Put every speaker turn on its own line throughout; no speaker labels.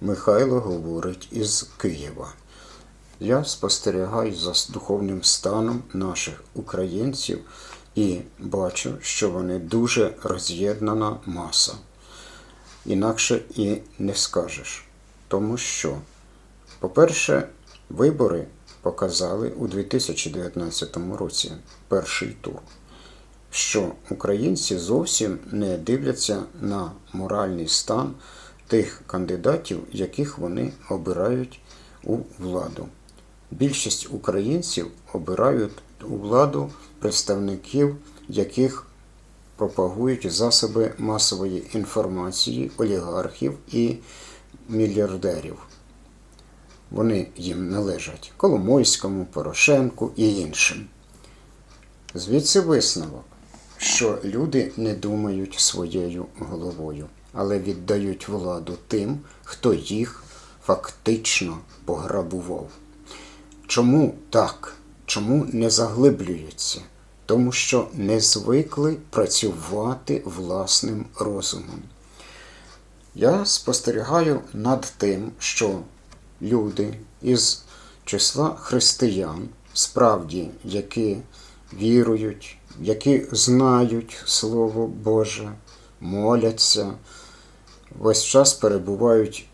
Михайло говорить із Києва. Я спостерігаю за духовним станом наших українців і бачу, що вони дуже роз'єднана маса. Інакше і не скажеш. Тому що, по-перше, вибори показали у 2019 році перший тур що українці зовсім не дивляться на моральний стан тих кандидатів, яких вони обирають у владу. Більшість українців обирають у владу представників, яких пропагують засоби масової інформації, олігархів і мільярдерів. Вони їм належать Коломойському, Порошенку і іншим. Звідси висновок, що люди не думають своєю головою, але віддають владу тим, хто їх фактично пограбував. Чому так? Чому не заглиблюються? Тому що не звикли працювати власним розумом. Я спостерігаю над тим, що люди із числа християн, справді, які вірують, які знають Слово Боже, моляться, весь час перебувають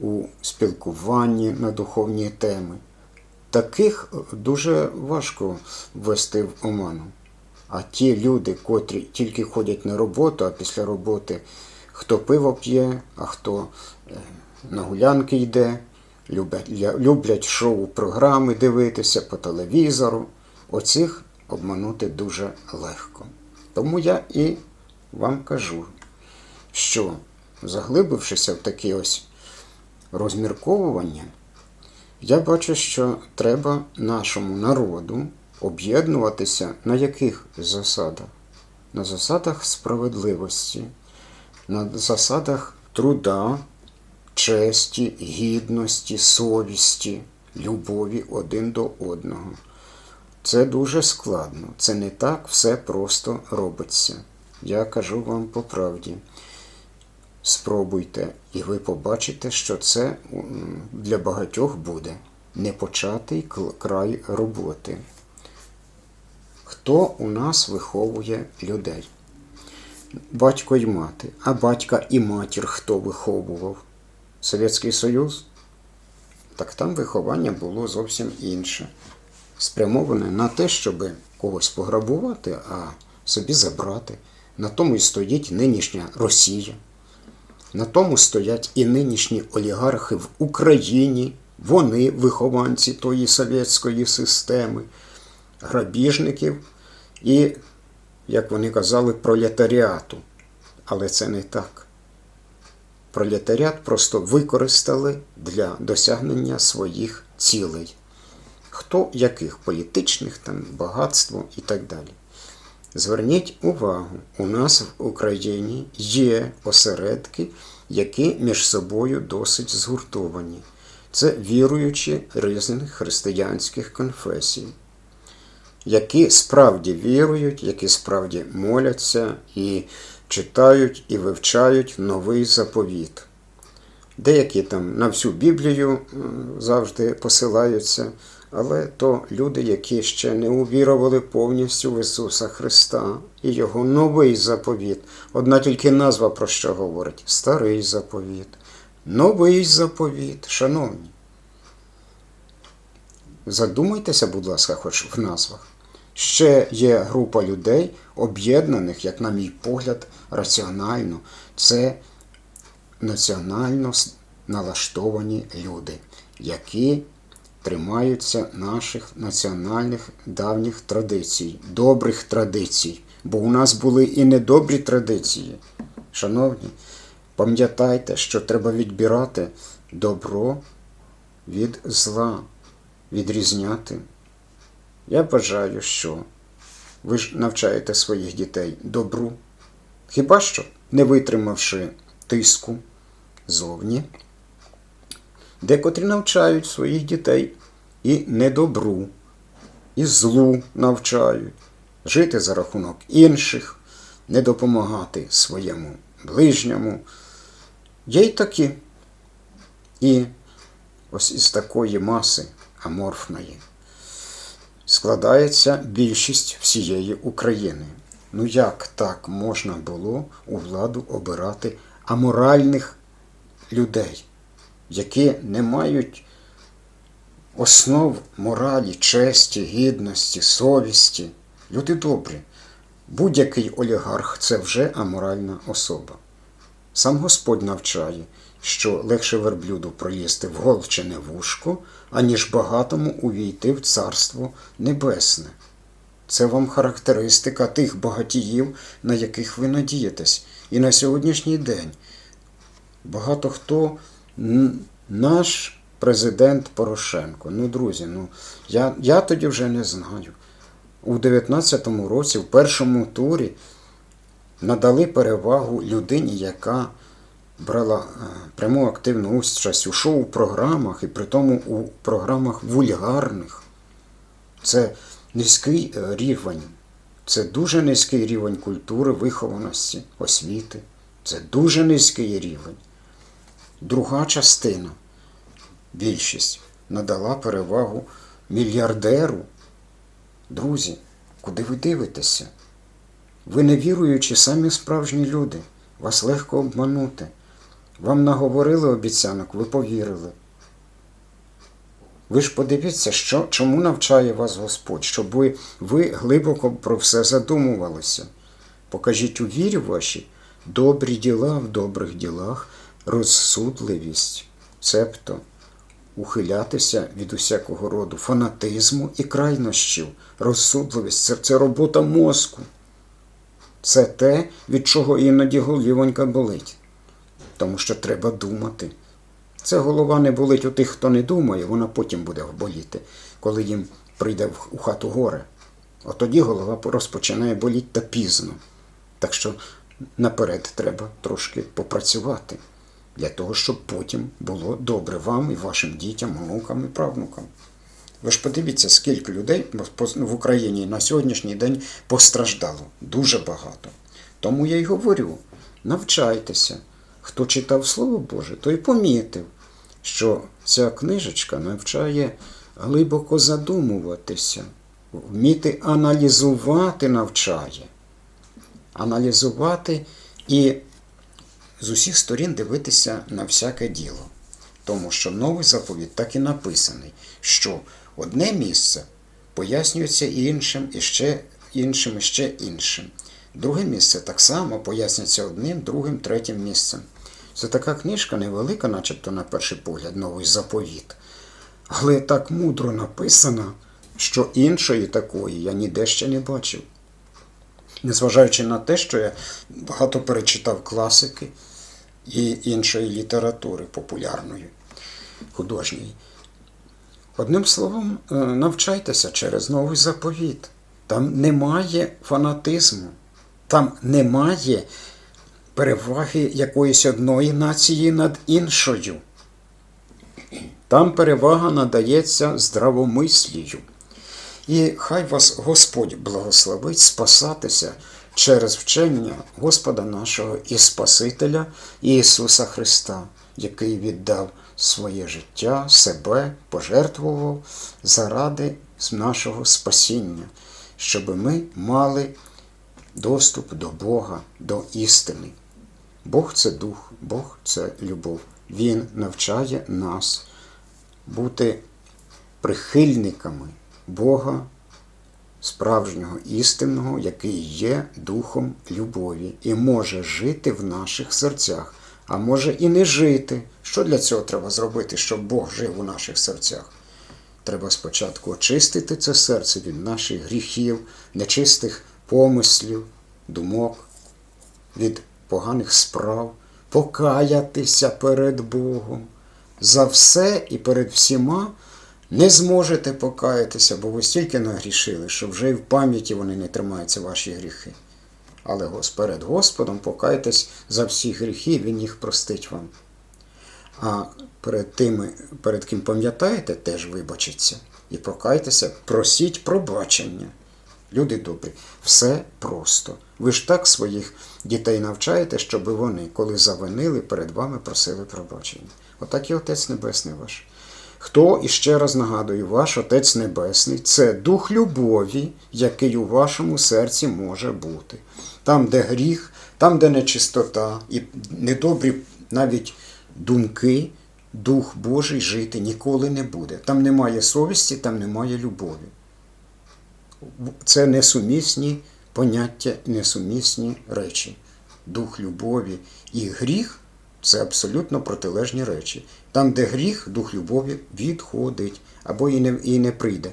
у спілкуванні на духовні теми. Таких дуже важко ввести в оману. А ті люди, котрі тільки ходять на роботу, а після роботи хто пиво п'є, а хто е, на гулянки йде, люблять шоу-програми дивитися по телевізору. Оцих обманути дуже легко. Тому я і вам кажу, що заглибившися в такі ось розмірковування, я бачу, що треба нашому народу об'єднуватися на яких засадах? На засадах справедливості, на засадах труда, честі, гідності, совісті, любові один до одного. Це дуже складно. Це не так все просто робиться. Я кажу вам по правді. Спробуйте, і ви побачите, що це для багатьох буде непочатий край роботи. Хто у нас виховує людей? Батько і мати. А батька і матір хто виховував? Совєтський Союз? Так там виховання було зовсім інше. Спрямоване на те, щоб когось пограбувати, а собі забрати. На тому і стоїть нинішня Росія. На тому стоять і нинішні олігархи в Україні. Вони вихованці тої совєтської системи, грабіжників і, як вони казали, пролетаріату. Але це не так. Пролетаріат просто використали для досягнення своїх цілей. Хто яких політичних, там, багатство і так далі. Зверніть увагу, у нас в Україні є осередки, які між собою досить згуртовані. Це віруючі різних християнських конфесій, які справді вірують, які справді моляться і читають і вивчають новий заповіт. Деякі там на всю Біблію завжди посилаються, але то люди, які ще не увірували повністю в Ісуса Христа і Його новий заповіт. Одна тільки назва про що говорить: Старий заповіт, новий заповіт, шановні. Задумайтеся, будь ласка, хоч в назвах. Ще є група людей, об'єднаних, як на мій погляд, раціонально. Це національно налаштовані люди, які тримаються наших національних давніх традицій, добрих традицій. Бо у нас були і недобрі традиції. Шановні, пам'ятайте, що треба відбирати добро від зла, відрізняти. Я бажаю, що ви ж навчаєте своїх дітей добру, хіба що не витримавши тиску зовні, декотрі навчають своїх дітей і недобру, і злу навчають, жити за рахунок інших, не допомагати своєму ближньому. Є й такі. І ось із такої маси аморфної складається більшість всієї України. Ну як так можна було у владу обирати аморальних людей, які не мають основ моралі, честі, гідності, совісті? Люди добрі. Будь-який олігарх це вже аморальна особа. Сам Господь навчає, що легше верблюду пролізти в голчене вушко, аніж багатому увійти в Царство Небесне. Це вам характеристика тих багатіїв, на яких ви надієтесь. І на сьогоднішній день багато хто наш президент Порошенко. Ну, друзі, ну я, я тоді вже не знаю. У 19-му році, в першому турі, надали перевагу людині, яка брала е, пряму активну участь у шоу-програмах і при тому у програмах вульгарних. Це низький е, рівень. Це дуже низький рівень культури, вихованості, освіти. Це дуже низький рівень. Друга частина, більшість, надала перевагу мільярдеру. Друзі, куди ви дивитеся? Ви не віруючі самі справжні люди. Вас легко обманути. Вам наговорили обіцянок, ви повірили. Ви ж подивіться, що, чому навчає вас Господь, щоб ви, ви глибоко про все задумувалися. Покажіть у вірі вашій добрі діла в добрих ділах, розсудливість, цебто ухилятися від усякого роду фанатизму і крайнощів. Розсудливість це, це робота мозку. Це те, від чого іноді голівонька болить. Тому що треба думати. Це голова не болить у тих, хто не думає, вона потім буде боліти, коли їм прийде у хату горе. От тоді голова розпочинає боліти та пізно. Так що наперед треба трошки попрацювати для того, щоб потім було добре вам і вашим дітям, онукам і правнукам. Ви ж подивіться, скільки людей в Україні на сьогоднішній день постраждало. Дуже багато. Тому я й говорю: навчайтеся. Хто читав Слово Боже, той помітив, що ця книжечка навчає глибоко задумуватися, вміти аналізувати навчає. Аналізувати і з усіх сторін дивитися на всяке діло. Тому що новий заповіт так і написаний, що одне місце пояснюється іншим, і ще іншим, і ще іншим. Друге місце так само пояснюється одним, другим, третім місцем. Це така книжка невелика, начебто на перший погляд, новий заповіт. Але так мудро написана, що іншої такої я ніде ще не бачив. Незважаючи на те, що я багато перечитав класики і іншої літератури популярної, художньої. Одним словом, е, навчайтеся через новий заповіт. Там немає фанатизму, там немає переваги якоїсь одної нації над іншою. Там перевага надається здравомислію. І хай вас Господь благословить спасатися через вчення Господа нашого і Спасителя Ісуса Христа, який віддав своє життя, себе, пожертвував заради нашого спасіння, щоб ми мали доступ до Бога, до істини. Бог це дух, Бог це любов. Він навчає нас бути прихильниками Бога, справжнього істинного, який є духом любові і може жити в наших серцях, а може і не жити. Що для цього треба зробити, щоб Бог жив у наших серцях? Треба спочатку очистити це серце від наших гріхів, нечистих помислів, думок, від поганих справ, покаятися перед Богом. За все і перед всіма не зможете покаятися, бо ви стільки нагрішили, що вже і в пам'яті вони не тримаються ваші гріхи. Але перед Господом покайтесь за всі гріхи, Він їх простить вам. А перед тими, перед ким пам'ятаєте, теж вибачиться. І покайтеся, просіть пробачення. Люди добрі, все просто. Ви ж так своїх дітей навчаєте, щоб вони, коли завинили, перед вами просили пробачення. Отак і Отець Небесний ваш. Хто, і ще раз нагадую, ваш Отець Небесний це дух любові, який у вашому серці може бути. Там, де гріх, там, де нечистота і недобрі навіть думки, Дух Божий жити ніколи не буде. Там немає совісті, там немає любові. Це несумісні поняття, несумісні речі. Дух любові і гріх це абсолютно протилежні речі. Там, де гріх, дух любові відходить або і не, і не прийде.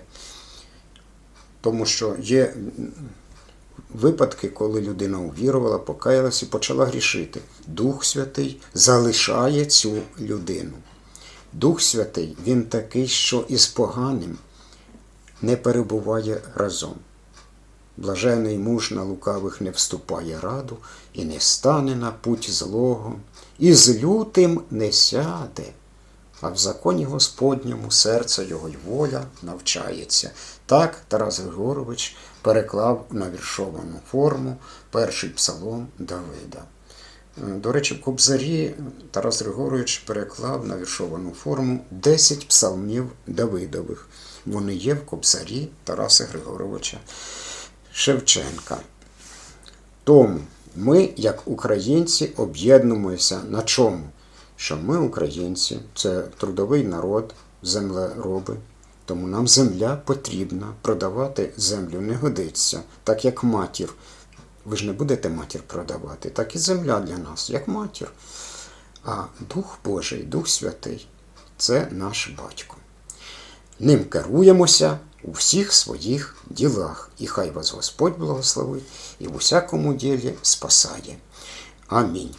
Тому що є випадки, коли людина увірувала, покаялась і почала грішити. Дух Святий залишає цю людину. Дух Святий, він такий, що із поганим не перебуває разом. Блажений муж на лукавих не вступає раду і не стане на путь злого, і з лютим не сяде, а в законі Господньому серце його й воля навчається. Так Тарас Григорович переклав на віршовану форму перший псалом Давида. До речі, в Кобзарі Тарас Григорович переклав на віршовану форму 10 псалмів Давидових. Вони є в Кобзарі Тараса Григоровича Шевченка. Тому ми, як українці, об'єднуємося на чому? Що ми, українці, це трудовий народ, землероби. Тому нам земля потрібна. Продавати землю не годиться, так як матір. Ви ж не будете матір продавати, так і земля для нас, як матір. А Дух Божий, Дух Святий це наш батько. Ним керуємося у всіх своїх ділах, і хай вас Господь благословить і в усякому ділі спасає. Амінь.